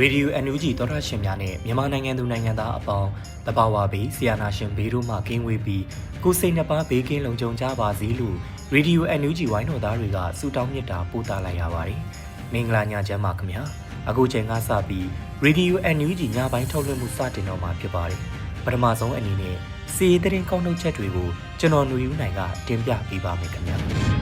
ရေဒီယို NUG သောတာရှင်များနဲ့မြန်မာနိုင်ငံသူနိုင်ငံသားအပေါင်းတဘာဝဘေးဆီယနာရှင်ဘေးတို့မှကင်းဝေးပြီးကိုယ်စိတ်နှပါဘေးကင်းလုံခြုံကြပါစေလို့ရေဒီယို NUG ဝိုင်းတော်သားတွေကဆုတောင်းမေတ္တာပို့သလိုက်ရပါတယ်။မင်္ဂလာညချမ်းပါခင်ဗျာ။အခုချိန်ကစပြီးရေဒီယို NUG ညပိုင်းထုတ်လွှင့်မှုစတင်တော့မှာဖြစ်ပါတယ်။ပထမဆုံးအနေနဲ့စီးသတင်းကောက်နှုတ်ချက်တွေကိုကျွန်တော်ຫນွေဦးနိုင်ကတင်ပြပေးပါမယ်ခင်ဗျာ။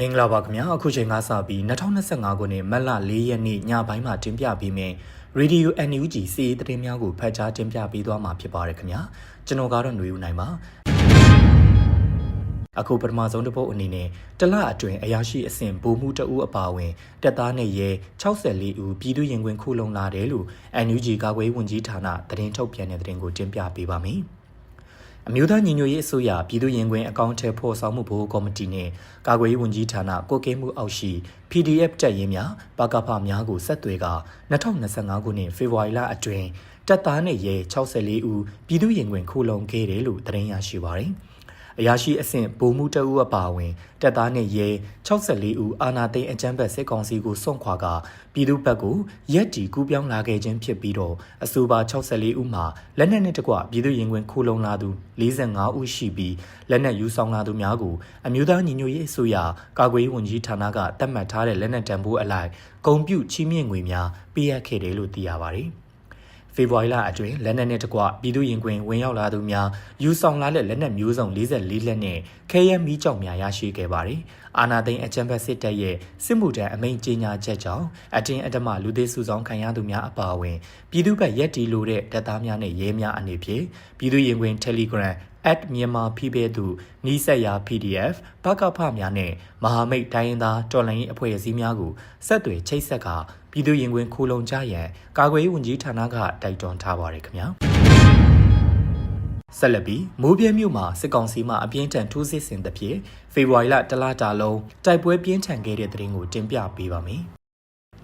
မင်္ဂလာပါခင်ဗျာအခုချိန်ကစပြီး2025ခုနှစ်မတ်လ4ရက်နေ့ညပိုင်းမှာတင်ပြပေးမယ် Radio NUG စီးရီးသတင်းများကိုဖတ်ကြားတင်ပြပေးသွားမှာဖြစ်ပါတယ်ခင်ဗျာကျွန်တော်ကတော့ຫນွေဦးနိုင်ပါအခုပထမဆုံးတစ်ပုတ်အနေနဲ့တလအတွင်းအရာရှိအဆင့်ဗိုလ်မှူးတဦးအပါအဝင်တပ်သားနဲ့ရဲ64ဦးပြည်သူရင်ခွင်ခုလုံလာတယ်လို့ NUG ကာကွယ်ရေးဝန်ကြီးဌာနသတင်းထုတ်ပြန်တဲ့သတင်းကိုတင်ပြပေးပါမယ် အမျိုးသားညီညွတ်ရေးအစိုးရပြည်သူ့ရင်ခွင်အကောင့်ထဲဖော်ဆောင်မှုဘိုးကော်မတီနဲ့ကာကွယ်ရေးဝန်ကြီးဌာနကိုကဲမှုအောက်ရှိ PDF တပ်ရင်းများပကဖများကိုဆက်သွယ်က2025ခုနှစ်ဖေဖော်ဝါရီလအတွင်းတပ်သားနဲ့ရဲ64ဦးပြည်သူ့ရင်ခွင်ခိုလုံခဲ့တယ်လို့သတင်းရရှိပါရတယ်။ အရာရှိအဆင့်ဗိုလ်မှူးတအူးအပါအဝင်တပ်သားနဲ့ရဲ64ဦးအာနာသိန်းအကြမ်းဖက်စစ်ကောင်စီကိုစွန့်ခွာကပြည်သူ့ဘက်ကိုရက်တီကူးပြောင်းလာခဲ့ခြင်းဖြစ်ပြီးတော့အဆိုပါ64ဦးမှာလက်နက်နဲ့တကွပြည်သူ့ရင်ခွင်ခိုလုံလာသူ45ဦးရှိပြီးလက်နက်ယူဆောင်လာသူများကိုအမျိုးသားညီညွတ်ရေးအစိုးရကာကွယ်ရေးဝန်ကြီးဌာနကတတ်မှတ်ထားတဲ့လက်နက်တံပိုးအလိုက်ဂုံပြုချီးမြှင့်ငွေများပေးအပ်ခဲ့တယ်လို့သိရပါတယ်။ ဖေဖော်ဝါရီလအတွင်းလက်နက်နဲ့တကွပြည်သူရင်ခွင်ဝင်ရောက်လာသူများယူဆောင်လာတဲ့လက်နက်မျိုးစုံ44လက်နဲ့ခဲရဲမီးကြောင်များရရှိခဲ့ပါတယ်။အာနာသိန်းအကြံဖက်စစ်တပ်ရဲ့စစ်မှုထမ်းအမိန့်ကြေညာချက်ကြောင့်အတင်းအဓမ္မလူသေးစုဆောင်ခံရသူများအပါအဝင်ပြည်သူ့ဘက်ရက်တီလိုတဲ့တပ်သားများနဲ့ရဲများအနေဖြင့်ပြည်သူရင်ခွင် Telegram at မြန်မာဖိပေသူနီးစက်ရာ PDF ဘကဖများနဲ့မဟာမိတ်တိုင်းရင်းသားတော်လှန်ရေးအဖွဲ့အစည်းများကိုဆက်သွယ်ချိတ်ဆက်က ပြည်သူရင်ခွင်ခိုးလုံကြရန်ကာကွယ်ရေးဝန်ကြီးဌာနကတိုက်တွန်းထားပါတယ်ခင်ဗျာဆက်လက်ပြီးမိုးပြဲမြို့မှာစစ်ကောင်စီမှအပြင်းထန်ထိုးစစ်ဆင်သဖြင့်ဖေဖော်ဝါရီလတလတာလုံးတိုက်ပွဲပြင်းထန်ခဲ့တဲ့တဲ့ရင်ကိုတင်ပြပေးပါမယ်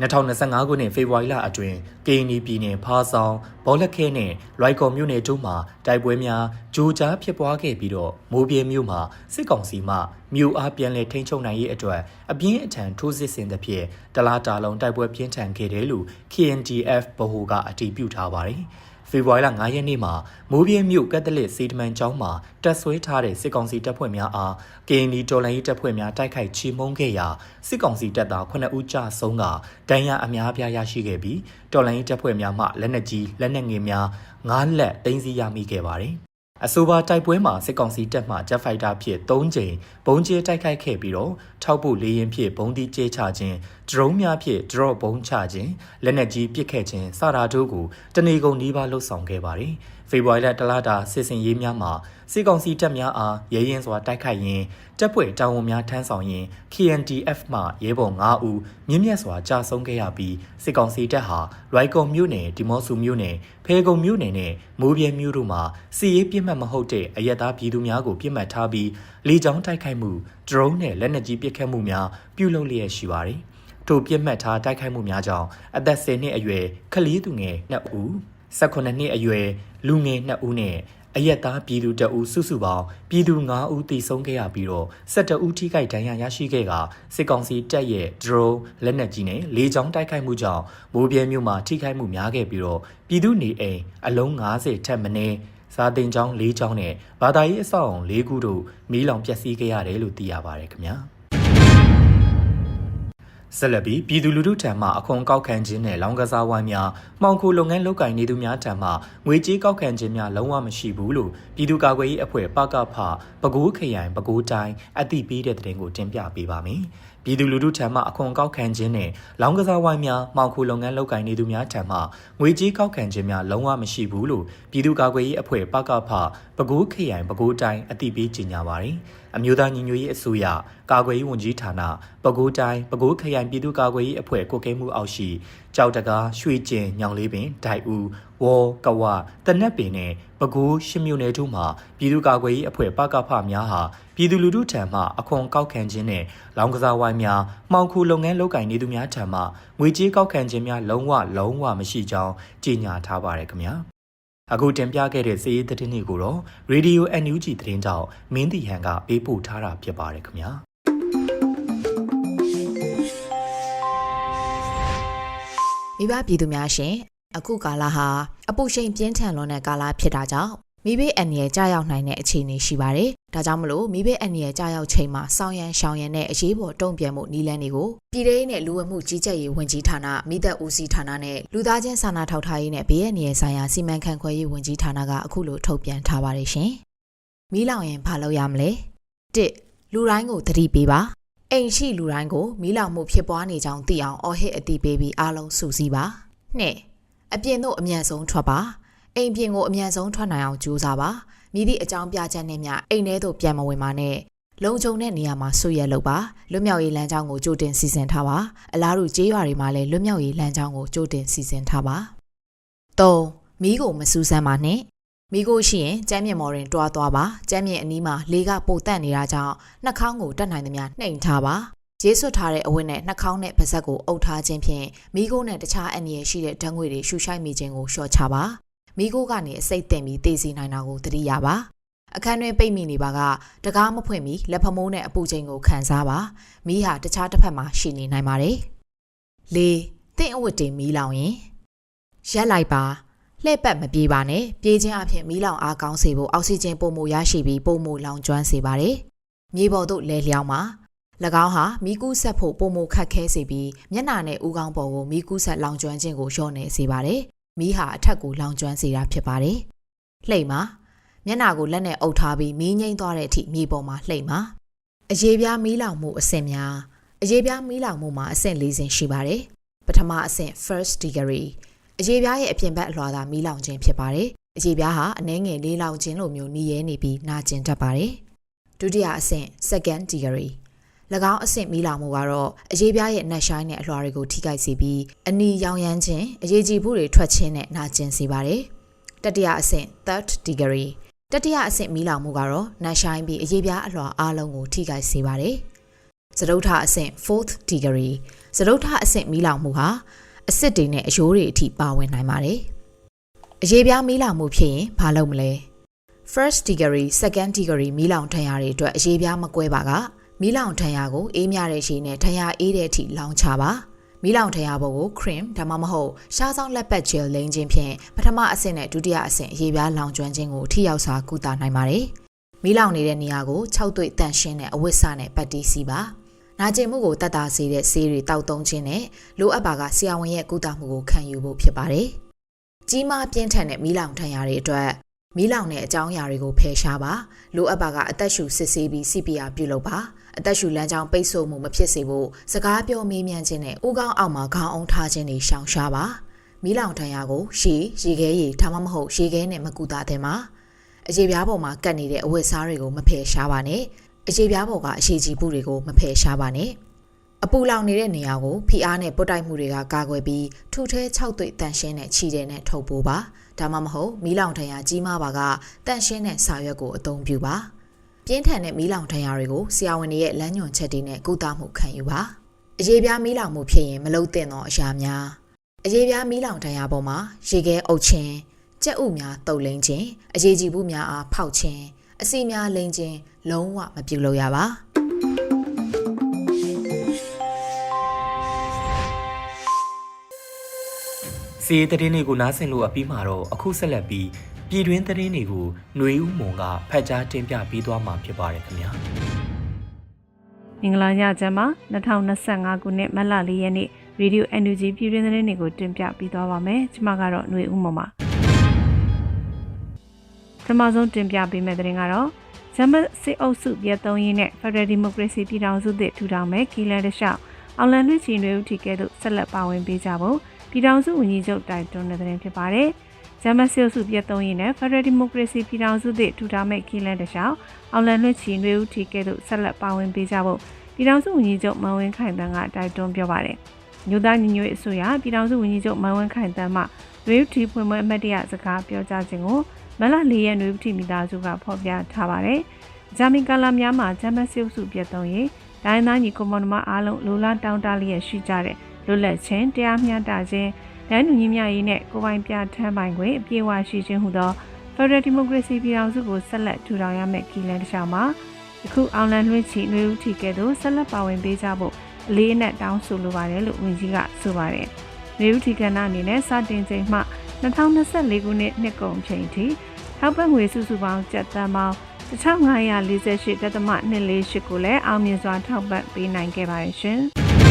2025ခုနှစ်ဖေဖော်ဝါရီလအတွင်းကရင်နီပြည်နယ်ဖားဆောင်ဘောလက်ခဲနဲ့လွိုက်ကော်မြို့နယ်တို့မှာတိုက်ပွဲများဂျိုကြားဖြစ်ပွားခဲ့ပြီးတော့မိုးပြဲမြို့မှာစစ်ကောင်စီမှမြို့အားပြန်လည်ထိန်းချုပ်နိုင်ရေးအတွက်အပြင်းအထန်ထိုးစစ်ဆင်သဖြင့်တလားတာလုံးတိုက်ပွဲပြင်းထန်ခဲ့တယ်လို့ KNDF ဗဟိုကအတည်ပြုထားပါတယ်။ ဖေဖော်ဝါရီလ9ရက်နေ့မှာမိုးပြင်းမြို့ကက်သလစ်စေတမန်ကျောင်းမှာတက်ဆွဲထားတဲ့စစ်ကောင်စီတပ်ဖွဲ့များအား KND တော်လှန်ရေးတပ်ဖွဲ့များတိုက်ခိုက်ချေမှုန်းခဲ့ရာစစ်ကောင်စီတပ်သား9ဦးကြဆုံးကဒဏ်ရာအများအပြားရရှိခဲ့ပြီးတော်လှန်ရေးတပ်ဖွဲ့များမှလက်နက်ကြီးလက်နက်ငယ်များ9လက်သိမ်းဆည်းရမိခဲ့ပါတယ် အဆိုပါတိုက်ပွဲမှာစစ်ကောင်စီတပ်မှဂျက်ဖိုက်တာဖြင့်၃ကြိမ်ဘုံကျဲတိုက်ခိုက်ခဲ့ပြီးတော့ထောက်ပို့လေရင်ဖြင့်ဘုံတီကျဲချခြင်းဒရုန်းများဖြင့်ဒရော့ဘုံချခြင်းလက်နက်ကြီးပစ်ခဲ့ခြင်းစတာတို့ကိုတနေကုန်နှီးပါလှုပ်ဆောင်ခဲ့ပါတယ် ဖေဖော်ဝါရီလတလတာစစ်စင်ရေးများမှာစစ်ကောင်စီတပ်များအားရဲရင်စွာတိုက်ခိုက်ရင်းတပ်ဖွဲ့တာဝန်များထမ်းဆောင်ရင်း KNDF မှရဲဘော်9ဦးမြင့်မြတ်စွာကြာဆုံးခဲ့ရပြီးစစ်ကောင်စီတပ်ဟာလွိုင်ကော်မြို့နယ်ဒီမော့ဆူမြို့နယ်ဖဲကုံမြို့နယ်နဲ့မိုးပြဲမြို့တို့မှာစစ်ရေးပြစ်မှတ်မဟုတ်တဲ့အရက်သားပြည်သူများကိုပြစ်မှတ်ထားပြီးလေကြောင်းတိုက်ခိုက်မှုဒရုန်းနဲ့လက်နက်ကြီးပစ်ခတ်မှုများပြုလုပ်လျက်ရှိပါတယ်။ထိုပြစ်မှတ်ထားတိုက်ခိုက်မှုများကြောင့်အသက်10နှစ်အရွယ်ခလေးသူငယ်2ဦး18နှစ်အရွယ် လူငယ်2ဦးနဲ့အရက်သားပြည်သူတအူစုစုပေါင်းပြည်သူ9ဦးသေဆုံးခဲ့ရပြီးတော့12ဦးထိခိုက်ဒဏ်ရာရရှိခဲ့ကစစ်ကောင်စီတပ်ရဲ့ drone လက်နက်ကြီးနဲ့လေကြောင်းတိုက်ခိုက်မှုကြောင့်မိုးပြဲမြို့မှာထိခိုက်မှုများခဲ့ပြီးတော့ပြည်သူနေအိမ်အလုံး90ထက်မနည်းစာတင်ကျောင်း၄ကျောင်းနဲ့ဘာသာရေးအဆောက်အုံ၄ခုတို့မီးလောင်ပျက်စီးခဲ့ရတယ်လို့သိရပါတယ်ခင်ဗျာ ဆက်လက်ပြီးပြည်သူလူထုထံမှအခွန်ကောက်ခံခြင်းနဲ့လောင်ကစားဝိုင်းများမှောင်ခိုလုပ်ငန်းလုပ်ကိုင်နေသူများထံမှငွေကြေးကောက်ခံခြင်းများလုံးဝမရှိဘူးလို့ပြည်သူ့ကာကွယ်ရေးအဖွဲ့ပကဖပဲခူးခရိုင်ပဲခူးတိုင်းအသိပေးတဲ့တဲ့တင်ကိုတင်ပြပေးပါမယ်။ ပြည်သူလူထုထံမှအခွန်ကောက်ခံခြင်းနဲ့လောင်ကစားဝိုင်းများမှောင်ခိုလုပ်ငန်းလုပ်ကိုင်နေသူများထံမှငွေကြေးကောက်ခံခြင်းများလုံးဝမရှိဘူးလို့ပြည်သူ့ကာကွယ်ရေးအဖွဲ့ပကဖပဲခူးခရိုင်ပဲခူးတိုင်းအသိပေးကြေညာပါတယ်။အမျိုးသားညီညွတ်ရေးအစိုးရကာကွယ်ရေးဝန်ကြီးဌာနပဲခူးတိုင်းပဲခူးခရိုင်ပြည်သူ့ကာကွယ်ရေးအဖွဲ့ကိုကဲမှုအောက်ရှိကြောက်တကားရွှေကျင်ညောင်လေးပင်ဒိုက်ဦးဝေါ်ကဝတနက်ပင်နဲ့ပဲခူးရှစ်မြို့နယ်တို့မှာပြည်သူ့ကာကွယ်ရေးအဖွဲ့ပကဖများဟာ ပြည်သူလူထုထံမှအခွန်ကောက်ခံခြင်းနဲ့လောင်ကစားဝိုင်းများမှောင်ခိုလုပ်ငန်းလုပ်ကိုင်နေသူများထံမှငွေကြေးကောက်ခံခြင်းများလုံးဝလုံးဝမရှိကြောင်းကြေညာထားပါတယ်ခင်ဗျာအခုတင်ပြခဲ့တဲ့စီးရီးသတင်းတွေကိုတော့ Radio NUG သတင်းကြောင့်မင်းတီဟန်ကပေးပို့ထားတာဖြစ်ပါတယ်ခင်ဗျာမိဘပြည်သူများရှင်အခုကာလဟာအပူချိန်ပြင်းထန်လွန်းတဲ့ကာလဖြစ်တာကြောင့် မိဘအန်ရဲ့ကြာရောက်နိုင်တဲ့အခြေအနေရှိပါတယ်။ဒါကြောင့်မလို့မိဘအန်ရဲ့ကြာရောက်ချိန်မှာစောင်းရန်ရှောင်းရန်နဲ့အရေးပေါ်တုံ့ပြန်မှုနည်းလမ်းတွေကိုပြည်ထောင်နဲ့လူဝမှုကြီးကြပ်ရေးဝန်ကြီးဌာနမိသက်ဦးစီးဌာနနဲ့လူသားချင်းစာနာထောက်ထားရေးနဲ့ဘေးအန္တရာယ်ဆိုင်ရာစီမံခန့်ခွဲရေးဝန်ကြီးဌာနကအခုလိုထုတ်ပြန်ထားပါတယ်ရှင်။မီးလောင်ရင်ဘာလုပ်ရမလဲ။၁လူတိုင်းကိုသတိပေးပါ။အိမ်ရှိလူတိုင်းကိုမီးလောင်မှုဖြစ်ပွားနေကြောင်းသိအောင်အော်ဟစ်အသိပေးပြီးအားလုံးစုစည်းပါ။နှစ်အပြင်သို့အမြန်ဆုံးထွက်ပါ။ အိမ်ပြင်ကိုအမြန်ဆုံးထွက်နိုင်အောင်ကြိုးစားပါ။မိသည့်အကြောင်းပြချက်နဲ့မျှအိမ်ထဲသို့ပြန်မဝင်ပါနဲ့။လုံခြုံတဲ့နေရာမှာဆွရလုပ်ပါလွတ်မြောက်ရေးလမ်းကြောင်းကိုကြိုတင်စီစဉ်ထားပါအလားတူကြေးရွာတွေမှာလည်းလွတ်မြောက်ရေးလမ်းကြောင်းကိုကြိုတင်စီစဉ်ထားပါ၃မီးကိုမစူးစမ်းပါနဲ့မိကိုရှိရင်ကျမ်းမြင့်မော်ရင်တွားသွားပါကျမ်းမြင့်အနီးမှာလေကပိုတက်နေတာကြောင့်နှာခေါင်းကိုတက်နိုင်သမျှနှိမ်ထားပါရေးဆွတ်ထားတဲ့အဝတ်နဲ့နှာခေါင်းနဲ့ပါးစပ်ကိုအုပ်ထားခြင်းဖြင့်မိကိုနဲ့တခြားအန္တရာယ်ရှိတဲ့ဓာတ်ငွေတွေရှူရှိုက်မိခြင်းကိုလျှော့ချပါ မိကိုကနေအစိတ်တင်ပြီးတည်စီနိုင်တာကိုသတိရပါအခန်းတွင်ပိတ်မိနေပါကတကားမဖွင့်မီလက်ဖမိုးနဲ့အပူချိန်ကိုခံစားပါမိဟာတခြားတစ်ဖက်မှာရှိနေနိုင်ပါတယ်၄တင့်အဝတ်တင်မီးလောင်ရင်ရက်လိုက်ပါလှည့်ပတ်မပြေးပါနဲ့ပြေးခြင်းအဖြစ်မီးလောင်အားကောင်းစေဖို့အောက်ဆီဂျင်ပုံမှုရရှိပြီးပုံမှုလောင်ကျွမ်းစေပါတယ်မြေပေါ်သို့လဲလျောင်းပါ၎င်းဟာမီးကူးဆက်ဖို့ပုံမှုခတ်ခဲစေပြီးမျက်နှာနဲ့ဥကောင်းပေါ်ကိုမီးကူးဆက်လောင်ကျွမ်းခြင်းကိုလျှော့နေစေပါတယ် မီးဟာအထက်ကိုလောင်ကျွမ်းစေတာဖြစ်ပါတယ်လှိမ့်ပါမျက်နှာကိုလက်နဲ့အုပ်ထားပြီးမီးငိမ့်သွားတဲ့အထိမြေပေါ်မှာလှိမ့်ပါအရေးပြားမီးလောင်မှုအဆင့်များအရေးပြားမီးလောင်မှုမှာအဆင့်၄ဆင့်ရှိပါတယ်ပထမအဆင့် first degree အရေးပြားရဲ့အပြင်ဘက်အလွှာသာမီးလောင်ခြင်းဖြစ်ပါတယ်အရေးပြားဟာအနှဲငယ်လေးလောင်ခြင်းလိုမျိုးနှီးရဲနေပြီးနာကျင်တတ်ပါတယ်ဒုတိယအဆင့် second degree ၎ င်းအဆင့်မီးလောင်မှုကတော့အရေးပြားရဲ့နှက်ရှိုင်းတဲ့အလွှာတွေကိုထိခိုက်စေပြီးအနီရောင်ရမ်းခြင်းအရေးကြီးမှုတွေထွက်ခြင်းနဲ့နာကျင်စေပါတယ်တတိယအဆင့် third degree တတိယအဆင့်မီးလောင်မှုကတော့နှက်ရှိုင်းပြီးအရေးပြားအလွှာအားလုံးကိုထိခိုက်စေပါတယ်စတုထအဆင့် fourth degree စတုထအဆင့်မီးလောင်မှုဟာအစစ်တွေနဲ့အယိုးတွေအထိပါဝင်နိုင်ပါတယ်။အရေးပြားမီးလောင်မှုဖြစ်ရင်ဘာလုပ်မလဲ။ first degree second degree မီးလောင်ထံရတွေအတွက်အရေးပြားမကွဲပါက မီးလောင်ထံရကိုအေးမြတဲ့ရှည်နဲ့ထံရအေးတဲ့အထိလောင်ချပါ။မီးလောင်ထံရဘုတ်ကို cream ဒါမှမဟုတ်ရှားဆောင်လက်ပတ် gel လိမ်းခြင်းဖြင့်ပထမအဆင့်နဲ့ဒုတိယအဆင့်အရေးပြားလောင်ကျွမ်းခြင်းကိုထိရောက်စွာကုသနိုင်ပါတယ်။မီးလောင်နေတဲ့နေရာကို6သွေ့တန့်ရှင်းတဲ့အဝတ်စနဲ့ပတ်တီးစီပါ။နာကျင်မှုကိုတတ်တာစေတဲ့ဆေးတွေတောက်သုံးခြင်းနဲ့လိုအပ်ပါကဆရာဝန်ရဲ့ကုသမှုကိုခံယူဖို့ဖြစ်ပါတယ်။ကြီးမားပြင်းထန်တဲ့မီးလောင်ထဏ်ရာတွေအတွက် မီးလောင်တဲ့အကြောင်းအရာတွေကိုဖယ်ရှားပါလိုအပ်ပါကအသက်ရှူစစ်ဆေးပြီး CPR ပြုလုပ်ပါအသက်ရှူလမ်းကြောင်းပိတ်ဆို့မှုမဖြစ်စေဖို့စကားပြောမေးမြန်းခြင်းနဲ့ဥကောင်းအောက်မှာခေါင်းအောင်ထားခြင်းတွေရှောင်ရှားပါမီးလောင်ထဏ်ရာကိုရေရေခဲရေဒါမှမဟုတ်ရေခဲနဲ့မကူတာတဲ့မှာအရေပြားပေါ်မှာကတ်နေတဲ့အဝတ်စားတွေကိုမဖယ်ရှားပါနဲ့အရေးပြားပေါ်ကအရှိကြီးမှုတွေကိုမဖယ်ရှားပါနဲ့အပူလောင်နေတဲ့နေရာကိုဖိအားနဲ့ပုတ်တိုက်မှုတွေကကာကွယ်ပြီးထူထဲ6သွေ့တန်ရှင်းတဲ့ခြေတဲ့နဲ့ထုတ်ပိုးပါ ဒါမှမဟုတ်မီးလောင်ထံရကြီးမားပါကတန်ရှင်းတဲ့စာရွက်ကိုအသုံးပြုပါပြင်းထန်တဲ့မီးလောင်ထံရတွေကိုဆရာဝန်တွေရဲ့လမ်းညွှန်ချက်တွေနဲ့ကုသမှုခံယူပါအရေးပြားမီးလောင်မှုဖြစ်ရင်မလုံသင့်သောအရာများအရေးပြားမီးလောင်ထံရပေါ်မှာရေခဲအုပ်ခြင်းကြက်ဥများတုပ်လိမ့်ခြင်းအရေးကြီးမှုများအားဖောက်ခြင်းအစီများလိမ့်ခြင်းလုံးဝမပြုလုပ်ရပါ စီးသတင်းတွေကိုနားဆင်လို့အပြီးမှာတော့အခုဆက်လက်ပြီးပြည်တွင်းသတင်းတွေကိုຫນွေဦးမုံကဖတ်ကြားတင်ပြပေးသွားမှာဖြစ်ပါတယ်ခင်ဗျာ မင်္ဂလာညချမ်းမှာ2025ခုနှစ်မတ်လ4ရက်နေ့ရေဒီယို NUG ပြည်တွင်းသတင်းတွေကိုတင်ပြပေးသွားပါမယ်ကျွန်မကတော့ຫນွေဦးမမပထမဆုံးတင်ပြပေးမယ့်သတင်းကတော့ဂျမတ်စစ်အုပ်စုပြည်သုံးရင်းနဲ့ Federal Democracy ပြည်ထောင်စုသစ်ထူထောင်မဲ့ကီလန်တလျှောက်အောင်လန်လွှင့်ချီတွေဦးထီကဲ့သို့ဆက်လက်ပါဝင်ပေးကြဖို့ ပြည်ထောင်စုဝန်ကြီးချုပ်တိုက်တွန်းတဲ့သတင်းဖြစ်ပါတယ်ဂျမတ်စစ်အုပ်စုပြည်သုံးရင်းနဲ့ Federal Democracy ပြည်ထောင်စုသစ်ထူထောင်မဲ့ကီလန်တလျှောက်အောင်လန်လွှင့်ချီတွေဦးထီကဲ့သို့ဆက်လက်ပါဝင်ပေးကြဖို့ပြည်ထောင်စုဝန်ကြီးချုပ်မန်ဝင်းခိုင်တန်းကတိုက်တွန်းပြောပါတယ်မြို့သားညီညွတ်ရေးအစိုးရပြည်ထောင်စုဝန်ကြီးချုပ်မန်ဝင်းခိုင်တန်းမှရေဦးထီဖွင့်ပွဲအမတ်တရစကားပြောကြားခြင်းကိုမလ၄ရက်နွေဦးထီမိသားစုကဖော်ပြထားပါတယ်။ဂျာမင်ကာလာများမှာဂျမတ်စစ်အုပ်စုပြတ်သုံးရေးဒိုင်းသားညီကွန်မန်မအားလုံးလိုလားတောင်းတလျက်ရှိကြတဲ့ လွတ်လပ်ခြင်းတရားမျှတခြင်းဒိုင်းလူညီမျှရေးနဲ့ကိုယ်ပိုင်ပြဋ္ဌာန်းပိုင်ခွင့်အပြည့်အဝရှိခြင်းဟူသော Federal Democracy ပြည်ထောင်စုကိုဆက်လက်ထူထောင်ရမယ့်ကီလန်တစ်လျှောက်မှာယခုအောင်လန်လွှင့်ချီနှွေဦးထီကဲ့သို့ဆက်လက်ပါဝင်ပေးကြဖို့အလေးအနက်တောင်းဆိုလိုပါတယ်လို့ဝန်ကြီးကဆိုပါတယ်။နှွေဦးထီကဏ္ဍအနေနဲ့စတင်ချိန်မှ2024ခုနှစ်နှစ်ကုန်ချိန်ထိထောက်ပံ့ငွေစုစုပေါင်းကျပ်သန်းပေါင်း1548.28ကိုလည်းအောင်မြင်စွာထောက်ပံ့ပေးနိုင်ခဲ့ပါတယ်ရှင်။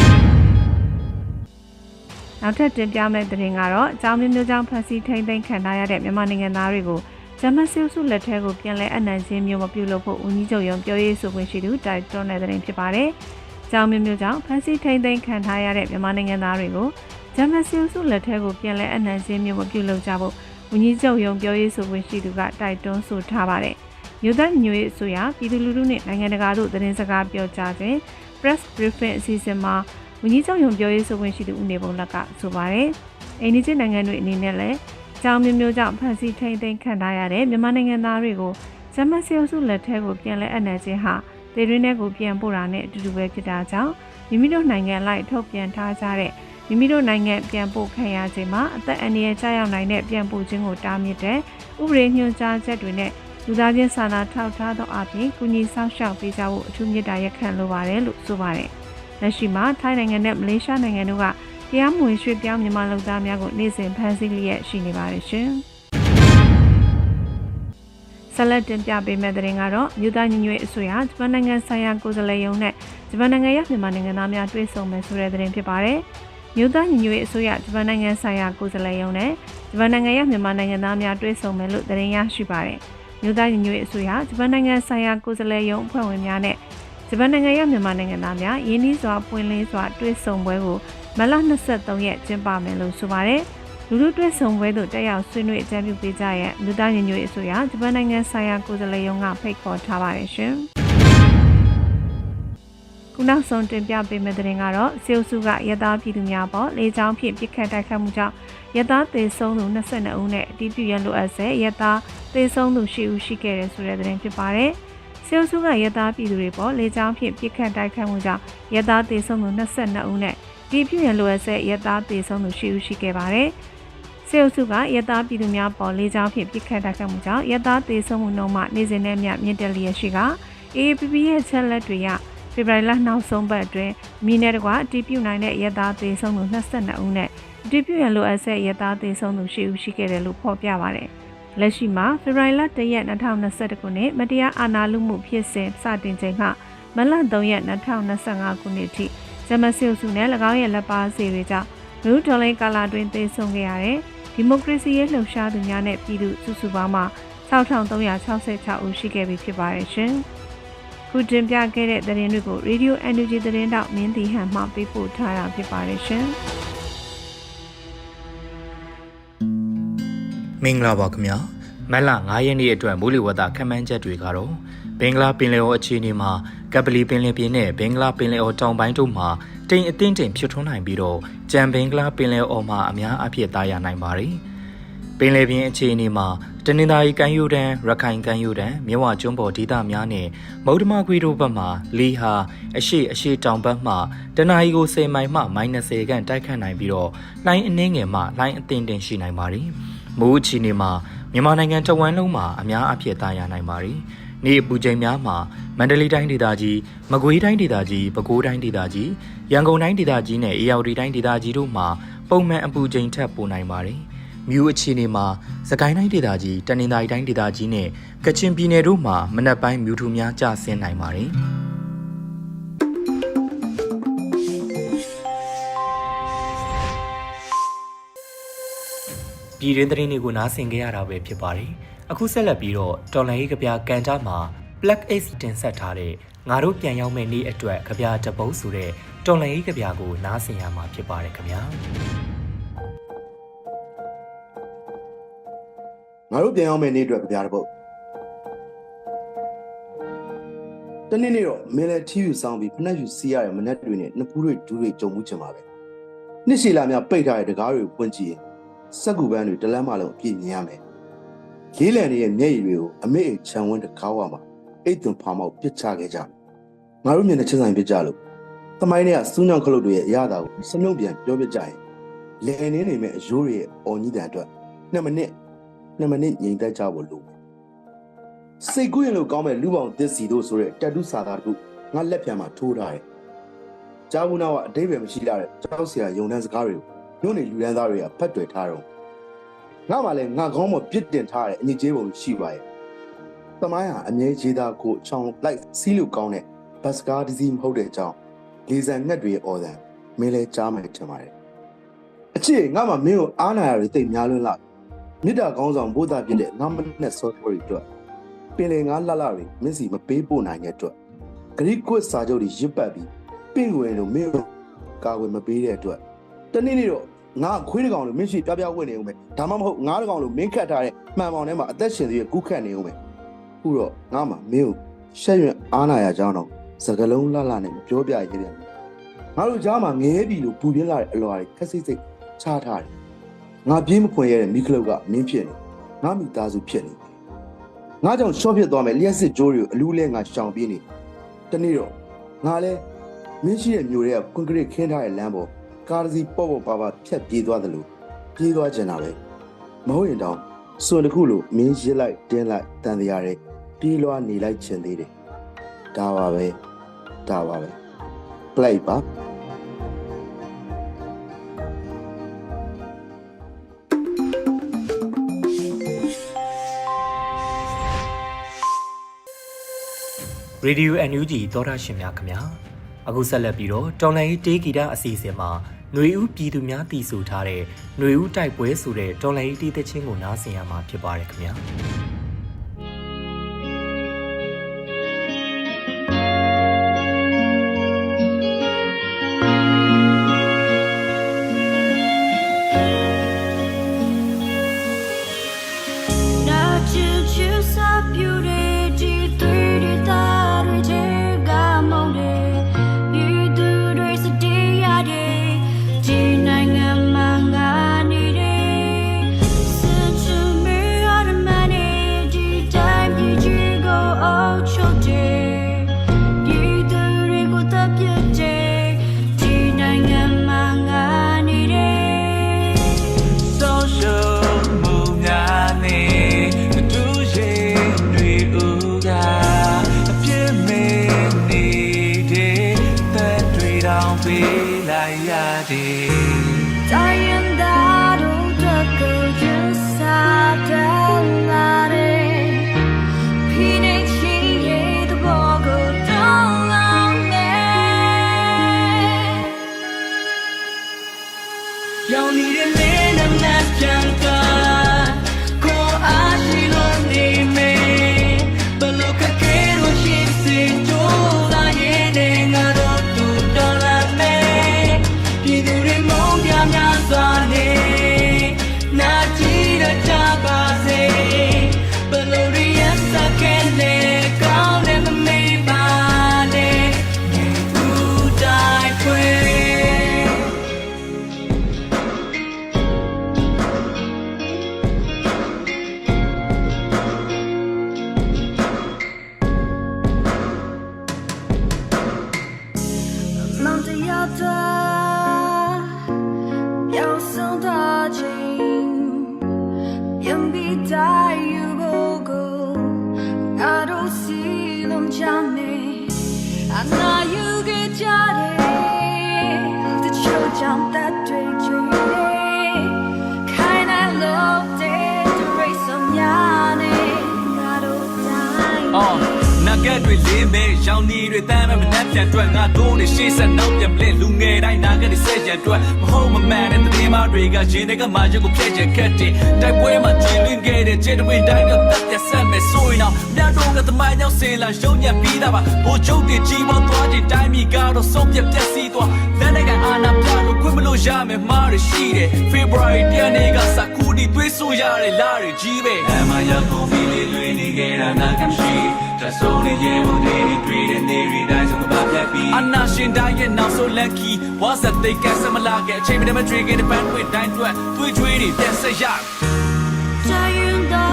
နောက်ထပ်တင်ပြမယ့်သတင်းကတော့အကြောင်းမျိုးမျိုးကြောင့်ဖန်ဆီးထိန်းသိမ်းခံထားရတဲ့မြန်မာနိုင်ငံသားတွေကိုဂျမတ်ဆီစုလက်ထဲကိုပြန်လဲအနံ့ချင်းမျိုးမပြုလုပ်ဖို့ဦးကြီးချုပ်ရုံပြောရေးဆိုခွင့်ရှိသူတိုက်တွန်းတဲ့သတင်းဖြစ်ပါတယ်။အကြောင်းမျိုးမျိုးကြောင့်ဖန်ဆီးထိန်းသိမ်းခံထားရတဲ့မြန်မာနိုင်ငံသားတွေကိုဂျမတ်ဆီစုလက်ထဲကိုပြန်လဲအနံ့ချင်းမျိုးမပြုလုပ်ကြဖို့ဦးကြီးချုပ်ရုံပြောရေးဆိုခွင့်ရှိသူကတိုက်တွန်းဆိုထားပါတယ်။မြို့သားညွေအစိုးရပြည်သူလူထုနဲ့နိုင်ငံတကာတို့သတင်းစကားပြောကြားခြင်း press briefing အစီအစဉ်မှာ ဝန်ကြီးချုပ်ရုံပြောရေးဆိုခွင့်ရှိသူဦးနေဘုံလက်ကဆိုပါတယ်။အိန္ဒိယနိုင်ငံတွေအနေနဲ့လည်းကြောင်မျိုးမျိုးကြောင့်ဖန်ဆီးထိန်သိမ်းခံထားရတဲ့မြန်မာနိုင်ငံသားတွေကိုဂျမတ်ဆီအုပ်စုလက်ထဲကိုပြန်လဲအပ်နှံခြင်းဟာဒေရင်းနဲ့ကိုပြန်ပို့တာနဲ့အတူတူပဲဖြစ်တာကြောင့်မိမိတို့နိုင်ငံလိုက်ထုတ်ပြန်ထားကြတဲ့မိမိတို့နိုင်ငံပြန်ပို့ခံရခြင်းမှာအသက်အန္တရာယ်ကျရောက်နိုင်တဲ့ပြန်ပို့ခြင်းကိုတားမြစ်တဲ့ဥပဒေညွှန်ကြားချက်တွေနဲ့လူသားချင်းစာနာထောက်ထားသောအပြင်ကုညီဆောင်ရှောက်ပေးကြဖို့အထူးမြတ်တာရက်ခံလိုပါတယ်လို့ဆိုပါတယ်။ လက်ရှိမှာထိုင်းနိုင်ငံနဲ့မလေးရှားနိုင်ငံတို့ကတရားမဝင်ရွှေ့ပြောင်းမြန်မာလူသားများကိုနေ့စဉ်ဖမ်းဆီးလျက်ရှိနေပါတယ်ရှင်။ဆက်လက်တင်ပြပေးမယ့်သတင်းကတော့မြို့သားညီညွတ်ရေးအစိုးရဂျပန်နိုင်ငံဆိုင်ရာကိုယ်စားလှယ်ရုံးနဲ့ဂျပန်နိုင်ငံရောက်မြန်မာနိုင်ငံသားများတွေ့ဆုံမယ်ဆိုတဲ့သတင်းဖြစ်ပါတယ်။မြို့သားညီညွတ်ရေးအစိုးရဂျပန်နိုင်ငံဆိုင်ရာကိုယ်စားလှယ်ရုံးနဲ့ဂျပန်နိုင်ငံရောက်မြန်မာနိုင်ငံသားများတွေ့ဆုံမယ်လို့သတင်းရရှိပါတယ်။မြို့သားညီညွတ်ရေးအစိုးရဂျပန်နိုင်ငံဆိုင်ရာကိုယ်စားလှယ်ရုံးအဖွဲ့ဝင်များနဲ့ ဂျပန်နိုင်ငံရောက်မြန်မာနိုင်ငံသားများယင်းနှီးစွာပွင့်လင်းစွာတွေ့ဆုံပွဲကိုမလ23ရက်ကျင်းပမယ်လို့ဆိုပါတယ်။လူလူတွေ့ဆုံပွဲသို့တက်ရောက်ဆွေးနွေးအကြံပြုပေးကြရဲ့လူသားညညွေအစိုးရဂျပန်နိုင်ငံဆိုင်ရာကိုယ်စားလှယ်ရုံးကဖိတ်ခေါ်ထားပါတယ်ရှင်။ခုနောက်ဆုံးတင်ပြပေးမယ့်သတင်းကတော့စေုပ်စုကရသားပြည်သူများပေါ်လေကြောင်းဖြင့်ပြစ်ခတ်တိုက်ခတ်မှုကြောင့်ရသားသေဆုံးသူ22ဦးနဲ့အတီးပြူရန်လိုအပ်စေရသားသေဆုံးသူ10ဦးရှိခဲ့တယ်ဆိုတဲ့သတင်းဖြစ်ပါတယ်။ စေုပ်စုကရသားပြည်သူတွေပေါ်လေကြောင်းဖြင့်ပြစ်ခတ်တိုက်ခတ်မှုကြောင့်ရသားသေဆုံးသူ22ဦးနဲ့ဒီပြုရန်လိုအပ်ဆက်ရသားသေဆုံးသူရှိဦးရှိခဲ့ပါတယ်။စေအုပ်စုကရသားပြည်သူများပေါ်လေးချောင်းဖြင့်ပြစ်ခတ်တိုက်ခတ်မှုကြောင့်ရသားသေဆုံးမှုနှုန်းမှနေ့စဉ်နဲ့မျှမြင့်တက်လျက်ရှိက AAPP ရဲ့ချက်လက်တွေရဖေဖော်ဝါရီလနောက်ဆုံးပတ်အတွင်းမိနစ်တကွာအတီးပြုနိုင်တဲ့ရသားသေဆုံးသူ22ဦးနဲ့အတီးပြုရန်လိုအပ်ဆက်ရသားသေဆုံးသူ10ဦးရှိခဲ့တယ်လို့ဖော်ပြပါတယ်။ လက်ရှိမှာဖေဖော်ဝါရီလ1ရက်2021ခုနှစ်မတရားအာဏာလုမှုဖြစ်စဉ်စတင်ချိန်မှမလ3ရက်2025ခုနှစ်ထိဂျမဆီအုပ်စုနဲ့၎င်းရဲ့လက်ပါစီတွေကြောင့်လူဒေါ်လိန်ကာလာတွင်သေဆုံးခဲ့ရတဲ့ဒီမိုကရေစီရဲ့လှုပ်ရှားသူများနဲ့ပြည်သူစုစုပေါင်းမှာ6366ဦးရှိခဲ့ပြီဖြစ်ပါတယ်ရှင်။ခုတင်ပြခဲ့တဲ့သတင်းတွေကို Radio Energy သတင်းတောက်မင်းတီဟန်မှပေးပို့ထားတာဖြစ်ပါတယ်ရှင်။ မင်္ဂလာပါခင်ဗျာမက်လ9ရက်နေ့အတွက်မိုးလေဝသခန့်မှန်းချက်တွေကတော့ဘင်္ဂလားပင်လယ်အော်အခြေအနေမှာကပလီပင်လယ်ပြင်နဲ့ဘင်္ဂလားပင်လယ်အော်တောင်ပိုင်းတို့မှာတိမ်အသင့်တိမ်ဖြစ်ထွန်းနိုင်ပြီးတော့ကြံဘင်္ဂလားပင်လယ်အော်မှာအများအပြားသားရနိုင်ပါတယ်ပင်လယ်ပြင်အခြေအနေမှာတနင်္သာရီကမ်းရိုးတန်းရခိုင်ကမ်းရိုးတန်းမြဝကျွန်းပေါ်ဒေသများနဲ့မုဒ္ဓမကွေတို့ဘက်မှာလီဟာအရှိအရှိတောင်ဘက်မှတနအီကို10မိုင်မှ -30 ခန့်တိုက်ခတ်နိုင်ပြီးတော့လိုင်းအနှင်းငယ်မှလိုင်းအသင့်တင်ရှိနိုင်ပါတယ် မိုးအခြေအနေမှာမြန်မာနိုင်ငံတဝန်းလုံးမှာအများအပြားသားရနိုင်ပါတယ်။နေ့အပူချိန်များမှာမန္တလေးတိုင်းဒေသကြီး၊မကွေးတိုင်းဒေသကြီး၊ပဲခူးတိုင်းဒေသကြီး၊ရန်ကုန်တိုင်းဒေသကြီးနဲ့အေရဝတီတိုင်းဒေသကြီးတို့မှာပုံမှန်အပူချိန်ထက်ပိုနိုင်ပါတယ်။မြို့အခြေအနေမှာစကိုင်းတိုင်းဒေသကြီး၊တနင်္သာရီတိုင်းဒေသကြီးနဲ့ကချင်ပြည်နယ်တို့မှာမနက်ပိုင်းမြူထူများကျဆင်းနိုင်ပါတ ပြည်တွင်းသတင်းတွေကိုနားဆင်ကြရတာပဲဖြစ်ပါတယ်အခုဆက်လက်ပြီးတော့တော်လန်ရေးကဗျာကန်တာမှာ Black Ace တင်ဆက်ထားတဲ့ငါတို့ပြန်ရောက်မဲ့နေ့အတွက်ကဗျာတပုတ်ဆိုတဲ့တော်လန်ရေးကဗျာကိုနားဆင်ရမှာဖြစ်ပါတယ်ခင်ဗျာငါတို့ပြန်ရောက်မယ့်နေ့အတွက်ကြပြတဲ့ပုတ်တနေ့နေ့တော့မင်းလည်းထီးယူဆောင်ပြီးဖနှက်ယူစီးရတဲ့မနက်တွေနဲ့နှစ်ဖူးတွေဒူးတွေကြုံမှုချင်ပါပဲနှစ်ရှည်လာများပိတ်ထားတဲ့တကားတွေကိုပွင့်ကြည့်ရင် စက်ကူပန်းတွေတလန်းမှလုံးအပြည့်မြင်ရမယ်လေးလံရဲ့မျက်ရည်တွေကိုအမေအိမ်ခြံဝန်းတကားဝမှာအိတ်သွန်ဖာမောက်ပစ်ချခဲ့ကြငါတို့မျက်နှာချင်းဆိုင်ပစ်ကြလို့သမိုင်းတွေကစူးညောင်ခလုတ်တွေရဲ့အရသာကိုစမြုပ်ပြန်ပြောပြကြရင်လယ်နေနေမဲ့အယိုးတွေရဲ့အော်ကြီးတန်အတွက်နှစ်မိနစ်နှစ်မိနစ်ငြိမ်သက်ကြဖို့လိုတယ်စိတ်ကူးရင်လို့ကောင်းမဲ့လူပေါင်းသစ်စီတို့ဆိုတဲ့တက်တူးစာသားတစ်ခုငါလက်ဖြံမှာထိုးထားတယ်။ကြားဘူးနာကအတိတ်ပဲမရှိတာတဲ့ကြောက်စရာယုံနှန်းစကားတွေကို ညို့နေလူရန်သားတွေကဖတ်တွေ့ထားတော့ငါမှလည်းငါကောင်းမပြစ်တင်ထားတဲ့အညစ်အကြေးပုံရှိပါရဲ့။သမိုင်းဟာအမြဲခြေသားကိုချောင်းလိုက်စီးလို့ကောင်းတဲ့ဘတ်စကားတစ်စီးမဟုတ်တဲ့အကြောင်းလေးစံငှက်တွေရဲ့အော်ဒန်မင်းလဲကြားမယ်ထင်ပါတယ်။အချစ်ငါမှမင်းကိုအားနာရတွေတိတ်များလွန်းလာမြစ်တာကောင်းဆောင်ဘိုးသားဖြစ်တဲ့ငါမနဲ့ software တွေအတွက်ပင်လယ်ငါလှလှတွေမင်းစီမပေးပို့နိုင်တဲ့အတွက်ဂရိကွတ်စာချုပ်တွေရစ်ပတ်ပြီးပင့်ဝင်လို့မင်းတို့ကာဝယ်မပေးတဲ့အတွက်တနေ့နေ့တော့ ငါခွေးတကောင်လို့မင်းရှိပြပြဝင်နေဦးမယ်ဒါမှမဟုတ်ငါးတကောင်လို့မင်းခတ်ထားတဲ့မှန်ပေါင်ထဲမှာအသက်ရှင်သေးတဲ့ကူးခတ်နေဦးမယ်ခုတော့ငါမှမင်းကိုရှက်ရွံ့အားနာရကြောင်းတော့စကလုံးလှလှနဲ့ပြောပြရခဲ့တယ်ငါတို့ကြားမှာငဲပြီလို့ပူပြင်းလာတဲ့အလွာတွေခက်စိတ်စိတ်ချထားတယ်ငါပြေးမခွင်ရတဲ့မိခလုတ်ကမင်းဖြစ်နေငါမိသားစုဖြစ်နေငါကြောင့်ရှော့ဖြစ်သွားမယ်လျှက်စစ်ကြိုးတွေကိုအလူးလဲငါရှောင်ပြေးနေတနေ့တော့ငါလဲမင်းရှိတဲ့မျိုးတွေကကွန်ကရစ်ခင်းထားတဲ့လမ်းပေါ် ကားတစ်စီးပေါ့ပေါ့ပါပါဖြတ်ပြေးသွားသလိုပြေးသွားကျင်တာပဲမဟုတ်ရင်တောင်စွန်တစ်ခုလိုမင်းရစ်လိုက်တင်းလိုက်တန်တရားတွေပြေးလွှားနေလိုက်ချင်သေးတယ်ဒါပါပဲဒါပါပဲ play ပါရေဒီယို NUG သောတာရှင်များခင်ဗျာ အခုဆက်လက်ပြီးတော့တောင်လန်ဤတေဂီတာအစီအစဉ်မှာຫນွေဦးပြည်သူများတည်ဆူထားတဲ့ຫນွေဦးတိုက်ပွဲဆိုတဲ့တောင်လန်ဤတီးသချင်းကိုနားဆင်ရမှာဖြစ်ပါတယ်ခင်ဗျာ။ beauty 要你原谅。 ကြနေအနာယူခဲ့ကြတယ်တချို့ကြောင့် တ်တွေလေးမဲ့ရောင်နေတွေတမ်းမဲ့မနှက်ပြန်တွက်ငါတို့နဲ့ရှေ့ဆက်နောက်ပြန်ပလဲလူငယ်တိုင်းနာဂတ်တွေဆက်ကြံတွက်မဟုတ်မမှန်တဲ့တည်င်းမတွေကရှင်တွေကမှရုပ်ကိုဖျက်ချက်ခက်တယ်တိုက်ပွဲမှာကျင်းလင်းခဲ့တဲ့ခြေတွေတိုင်းတော့တက်ပြဆက်မယ်ဆိုရင်တော့မြတ်တော့ကသမိုင်းကြောင့်ဆင်လာရှုံးညံပြီးတာပါဘိုးချုပ်တွေကြီးပေါ်သွားတဲ့တိုင်းမီကတော့ဆုံးပြပြက်စီးသွားလက်နဲ့ကအာနာပြလို့ခွင့်မလို့ရမယ်မှားရရှိတယ် February တရနေ့ကစကူဒီသွေးဆူရတဲ့လာတွေကြီးပဲအမရကုန်ပြီလေလွေ နေခဲ့တာငါကမရှိတဆုံနေရဲ့ဝန်တွေတွေ့တဲ့နေရီတိုင်းဆုံးမပြတ်ပြီးအနာရှင်တိုင်းရဲ့နောက်ဆုံး lucky what's that they can စမလာခဲ့အချိန်မတည်းမကြွေးခဲ့တဲ့ပန်းခွေတိုင်းအတွက်သွေးကြွေးတွေပြန်ဆက်ရကြရင်တော့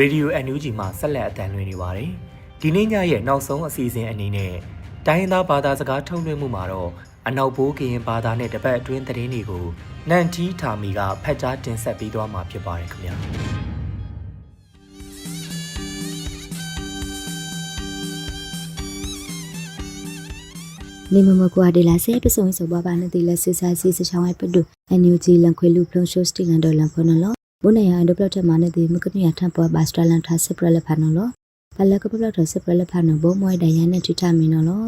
Radio NUG မှာဆက်လက်အသံလွှင့်နေပါတယ်။ဒီနေ့ညရဲ့နောက်ဆုံးအစီအစဉ်အနေနဲ့တိုင်းရင်းသားဘာသာစကားထုတ်လွှင့်မှုမှာတော့အနောက်ဘိုးကရင်ဘာသာနဲ့တပတ်အတွင်းသတင်းတွေကိုနန်တီထာမီကဖတ်ကြားတင်ဆက်ပေးသွားမှာဖြစ်ပါတယ်ခင်ဗျာ။နေမမကွာဒီလာဆေပစုံဆိုဘဘာနတိလက်ဆဆာစီစချောင်းဝဲပဒုအန်ယူဂျီလန်ခွေလူဖလုံရှိုးစတီလန်ဒေါ်လန်ဖနလော ဘုနေရအန်ဒပလတ်မနတိမကနိယထပ်ပေါ်ဘာစတလန်ထဆပရလဖနလောဘလကပလတ်ဆပရလဖနဘမွိုင်ဒယန်နဲ့ထိထမင်းလော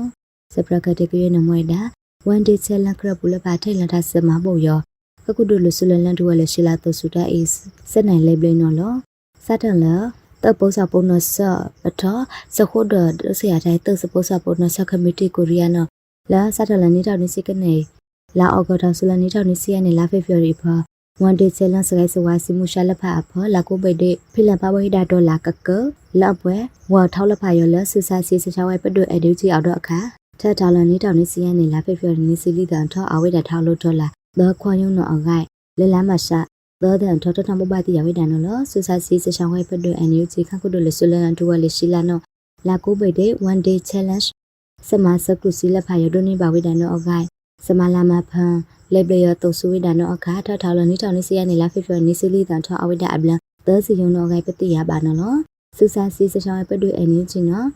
စပရကတိကရနမွိုင်ဒါဝန်ဒီချလန်ကရပူလပါထိုင်လန်ထဆမဘောယောကကုဒုလဆလလန်တဝလရှိလာတဆူတာအစ်စနိုင်လေဘလနော်လောစတန်လာတပုစာပုံနဆပထစခုဒဆရာတိုင်းတစပုစာပုံနဆကမတီကိုရီးယားနော်လာစတလန်နေတောင်နေစိကနေလာအော်ဂတ်တောင်ဆလန်နေတောင်နေစီကနေလာဖေဖော်ရီဖာ ဝန်ဒေချေလန်စကိုင်းစဝါစီမူရှာလဖာအဖလာကိုပိတ်တဲ့ဖိလန်ပါဝိဒါဒေါ်လာကကလက်ပွဲဝါထောက်လဖာရလဆူဆာစီစချဝဲပဒွအဒူကြီးအော်တော့အခါထက်ထောင်လန်နေတောင်နေစီကနေလာဖေဖော်ရီနေစီလီတန်ထောက်အဝိဒါထောက်လို့ဒေါ်လာသောခွန်ယုံနော်အဂိုက်လလမရှာသောဒန်ထောထထမဘတိယဝိဒါနော်ဆူဆာစီစချဝဲပဒွအန်ယူကြီးခခုဒလဆူလန်တူဝလရှိလာနော်လာကိုပိတ်တဲ့ one day challenge စမစကုစီလက်ဖာရဒိုနေပါဝိဒနောအဂိုင်စမလာမဖန် လေဘလရတုဆူဝိဒနောအခါထထော်လနိတောင်နိစီယနေလာဖေဖော်နိစီလီတန်ထောအဝိဒအဘလသစီယုံနောအဂိုင်ပတိယပါနော်စူစာစီစချောင်းပဒွအင်းချင်းနော်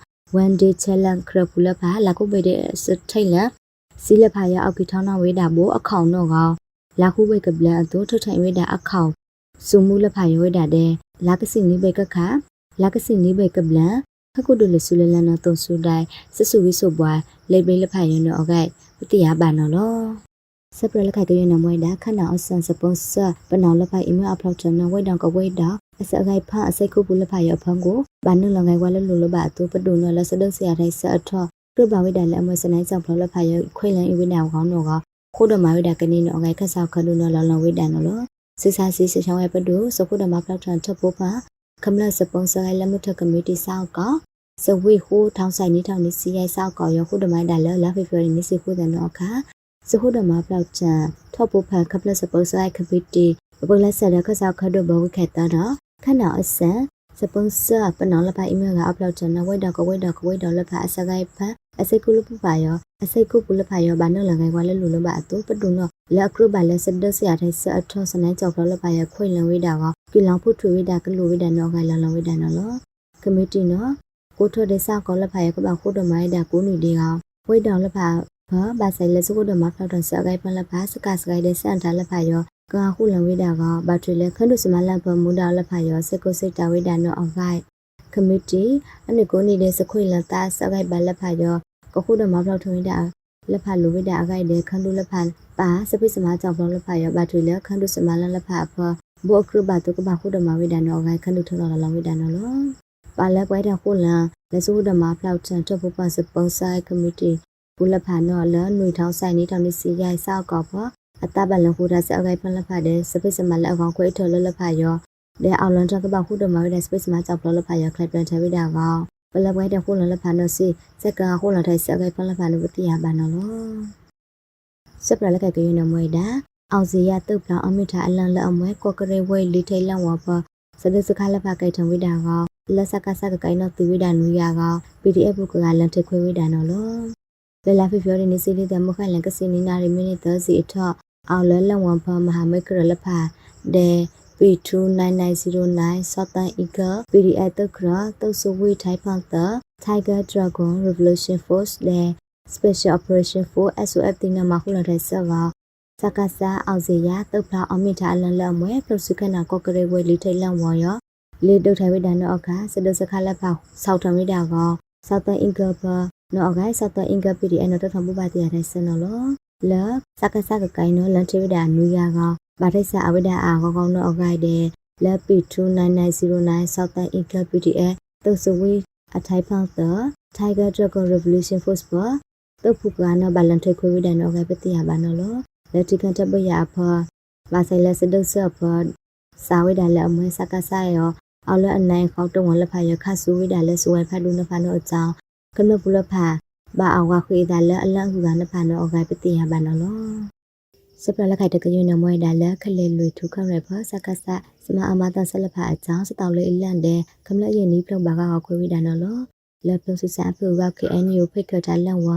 one day challenge ခရပူလက်ဖာလာကုပိတဲ့စထိတ်လက်စီလက်ဖာရအောက်ကထောင်းနာဝိဒဘောအခေါင်တော့ကောလာခုဝိကပလန်အတူထုတ်ထိုင်ဝိဒအခေါင်စုမှုလက်ဖာရဝိဒတဲ့လာကစီနိဘေကခလာကစီနိဘေကပလန်ခကုဒလဆူလလန်နော်တုံဆူတိုင်းစဆူဝိဆိုပွားလေဘိလဖာယနောအဂိုက်ပတိယဘာနော်လော စပရလခိုင်ကရနမွေဒါခနာအဆန်စပွန်ဆာပနောလဖိုင်အီမေအဖလောက်ချန်နဝိဒောင်ကဝိဒါအစအဂိုက်ဖာအစိတ်ခုပူလဖာရဖန်ကိုဘာနုလငိုင်ဝါလလူလဘာတူပဒုနလစဒဆရာတိုင်းဆအထောပြဘဝိဒါလအမစနိုင်ဆောင်ဖလဖာရခွေလန်အဝိဒါကောင်းတော့ကခိုးဒမဝိဒါကနေနောအဂိုက်ခဆောက်ခလူနလလဝိဒါနော်လောစစ်စာစီစချောင်းရဲ့ပဒုစခုဒမဖလောက်ချန်ထပ်ဖို့ပါခမလစပွန်ဆာလမထကမတီဆောက်ကစဝေဟိုထောင်းဆိုင်နေထောင်းနေစီရိုက်ဆောက်ကောရခုဒမိုင်းဒါလလာဖေဖော်ရီနေစီခုဒနောအခါ စခုဒမပလောက်ချန်ထော့ပူဖန်ခပလစပုတ်ဆိုင်ခပီတီပပလက်ဆက်တဲ့ခဆောက်ခတ်တော့ဘဝခက်တော့ခဏအစံစပွန်ဆာပနော်လပါအီမေလကအပလော့ချန်နဝိဒါကဝိဒါကဝိဒါလပါအစကိုင်ဖန်အစိတ်ကုလပပါယောအစိတ်ကုပလပါယောဘာနလငယ်ကွာလဲလူလပါအတူပဒုနောလက်ခရဘလက်စဒဆရာတဲ့ဆအထောစနိုင်ကြောက်လပါယောခွိလဝိဒါကကိလောင်ဖုထွေဝိဒါကလူဝိဒါနောကလလဝိဒါနော်ကမတီနော်ကိုထော်ဒေစာကောလပါယောကဘာခုဒမိုင်ဒါကိုနီဒီကဝိဒါလပါ ဘာဘာဆိုင်လက်စကုဒမဖောက်တော့စကိုင်ပလပါစကစကိုင်တဲ့စန်တာလပါယောကာခုလဝိဒါကဘတ်ထရီလက်ခန္ဓုစမလပမူဒါလဖာယောစကုစိတဝိဒါနောအဂိုင်ကမတီအနိကိုနေတဲ့စခွေလတာစကိုင်ဘလဖာယောကခုဒမဖောက်ထွင်ဒါလက်ဖာလူဝိဒါအဂိုင်တဲ့ခန္ဓုလက်ဖာပါစပိစမကြောင့်ဘလဖာယောဘတ်ထရီလက်ခန္ဓုစမလလက်ဖာဖဘောခရဘတုကဘခုဒမဝိဒါနောအဂိုင်ခန္ဓုထလောလဝိဒါနောလောပါလက်ပွဲတဲ့ခုလန်လက်စုဒမဖောက်ချန်တော့ပပစပုံဆိုင်ကမတီ ဘူလဖာနောလနွေထောင်းဆိုင်နေထောင်းနေစီရိုက်ဆောက်ကောဖောအတဘလန်ဟူဒါစအဂိုင်ဖလဖတဲ့စပိစမလက်အကောင်ခွေထော်လလဖယောတဲ့အောင်လန်တကပခုဒမဝတဲ့စပိစမကြောက်ဖလဖယောခလက်ပန်ချဝိဒါကောဘလပွဲတဲ့ခုလလဖနောစီစက်ကခုလထိုင်စအဂိုင်ဖလဖနုပတိယဘာနော်လောစပရလကကေနမွေဒါအောင်စီရတုတ်ပလအမိထာအလန်လအမွဲကော့ကရေဝဲလီထိတ်လန်ဝပစဒစခလဖကေထံဝိဒါကောလက်စကစကကိုင်နော်တီဝိဒါနူယာကော PDF ဘုကကလန်ထခွေဝိဒါနော်လော လလာဖီဖျော်ရနေစီလေးတဲ့မခိုင်လန်ကစီနီနာရီမိနစ်30စီအထအောင်လလဝန်ဖမဟာမကရလဖာဒေ P29909 Southern Eagle PDF တုတ်ခရတုတ်ဆဝေးထိုင်ဖန်တာ Tiger Dragon Revolution Force တဲ့ Special Operation Force SOF တင်နမှာခုလတဲ့ဆက်ပါစကားစားအောင်စီရတုတ်ဖလာအောင်မြင့်ထားလန်လမွဲပလုစုခနာကော့ကရေဝဲလီထိတ်လန်ဝေါ်ရလေတုတ်ထိုင်ဝိဒါနောအခါစဒစခလက်ဖောက်ဆောက်ထဝိဒါကော Southern Eagle ပါ နော်အဂိုင် Southern Eagle PDF နော်တထမပပတိရတဲ့စနော်လောလစကစကကိုင်နော်လန်ချဝိဒါနူယာကဗတိဆာအဝိဒါအာကောကောင်းနော်အဂိုင်တဲ့လက်ပီ29909 Southern Eagle PDF တုတ်စဝီအထိုင်ဖောက်တော့ Tiger Dragon Revolution Force ပါတုတ်ဖူကနော်ဘလန်ထွေခွေဝိဒါနော်ကပတိယဘာနော်လောလက်တိကန်တပရအဖဘာဆိုင်လက်စဒုဆဖစာဝိဒါလက်အမွဲစကဆာရောအော်လအနိုင်ခေါတုံဝလဖာရခဆူဝိဒါလက်စဝဲဖတ်လူနဖာနော်အကြောင်း ကနပုလဖာဘာအဝခွေဒါလက်အလန့်ဟူကနဖာနော်အဂိုင်ပတိယဘာနော်လောစပရလက်ခိုက်တကယွနမွဲဒါလက်ခလေလွေထုခရဖစကဆာစမအမတဆလဖာအကြောင်းစတောက်လေးအလန့်တဲ့ခမလက်ရနီးပြုံဘာကခွေဝိဒါနော်လောလက်ပြုံစစအဖူက KNU ဖိတ်ခတာလန့်ဝ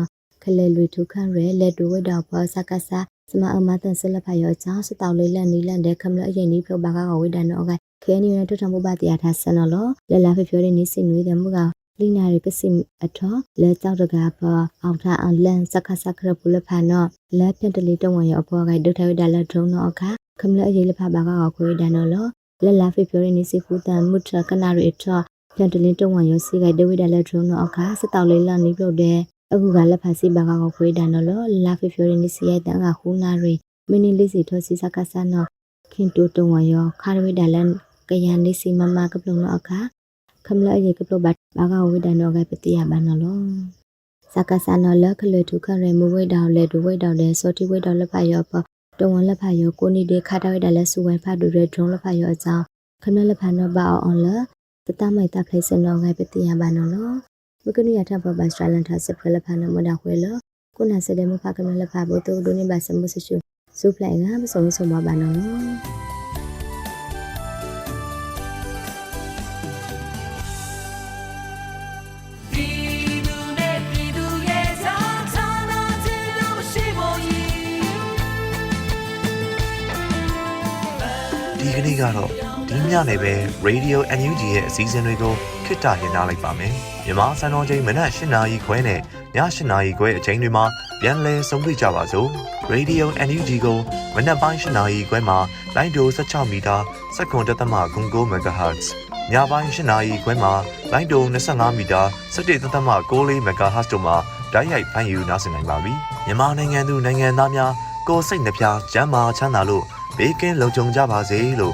ခလေလွေထုခရလက်ဒူဝိဒါဖစကဆာစမအမတဆလဖာရောအကြောင်းစတောက်လေးလန့်နီးလန့်တဲ့ခမလက်ရနီးပြုံဘာကဝိဒါနော်အဂိုင် KNU နဲ့ထွထမှုပါတရားထားဆန်နော်လဲလာဖျော်တဲ့နေစင်နွေးတဲ့မှုက လီနာရကစိအထောလဲကြောက်တကာပအောက်ထအလန်စခစခရပူလဖာနော်လဲပြတလီတုံဝရအပေါ်ကဒုထဝဒလထုံနော်အခါခမလအရေးလဖဘာကခွေးဒန်နော်လောလဲလာဖျော်တဲ့နေစီဖူတန်မုထကနာရအထောပြတလီတုံဝရစီကဒဝဒလထုံနော်အခါစတောက်လေးလနီးပြုတ်တဲ့အခုကလက်ဖာစီဘာကခွေးဒန်နော်လောလာဖျော်တဲ့နေစီရဲ့တန်ကဟူနာရီမင်းလေးစီထောစီစကဆာနော်ခင်တူတုံဝရခါရဝဒလန်ကယန်လေးစီမမကပလုံနော်အခါ ခမလအရေကပလဘတ်ဘာကဝိဒနောကပတိယဘာနော်လောစကဆာနော်လခလွေထုခရမဝိဒောင်လေဒူဝိဒောင်လေစောတိဝိဒောင်လက်ဖယောပတဝန်လက်ဖယောကိုနီဒေခါတဝိဒါလက်စုဝိုင်ဖတ်ဒူရဲဒရုံလက်ဖယောအကြောင်းခမလလက်ဖနော်ဘာအောင်လတတမိုက်တဖိစနောကပတိယဘာနော်လောမကနိယထဘဘစထလန်ထစဖလက်ဖနော်မဒါခွေလကုနာစဒေမဖကမလက်ဖဘတိုဒိုနေဘစမှုဆရှုစုပလိုင်ကမစုံစုံဘာဘာနော်လော နေ့ကတော့ဒီညနေပဲ Radio NUG ရဲ့အစည်းအဝေးတွေကိုခਿੱတရနာလိုက်ပါမယ်မြန်မာစံတော်ချိန်မနက်၈နာရီခွဲနဲ့ည၈နာရီခွဲအချိန်တွေမှာပြန်လည်ဆုံးဖြတ်ကြပါစို့ Radio NUG ကိုမနက်ပိုင်း၈နာရီခွဲမှာလိုင်းဒို16မီတာစက္ကန့်တသမ9 MHz ညပိုင်း၈နာရီခွဲမှာလိုင်းဒို25မီတာ17တသမ6 MHz တို့မှာဓာတ်ရိုက်ဖမ်းယူနားဆင်နိုင်ပါပြီမြန်မာနိုင်ငံသူနိုင်ငံသားများကိုယ်စိတ်နှပြကျန်းမာချမ်းသာလို့ဘေးကင်းလုံခြုံကြပါစေလို့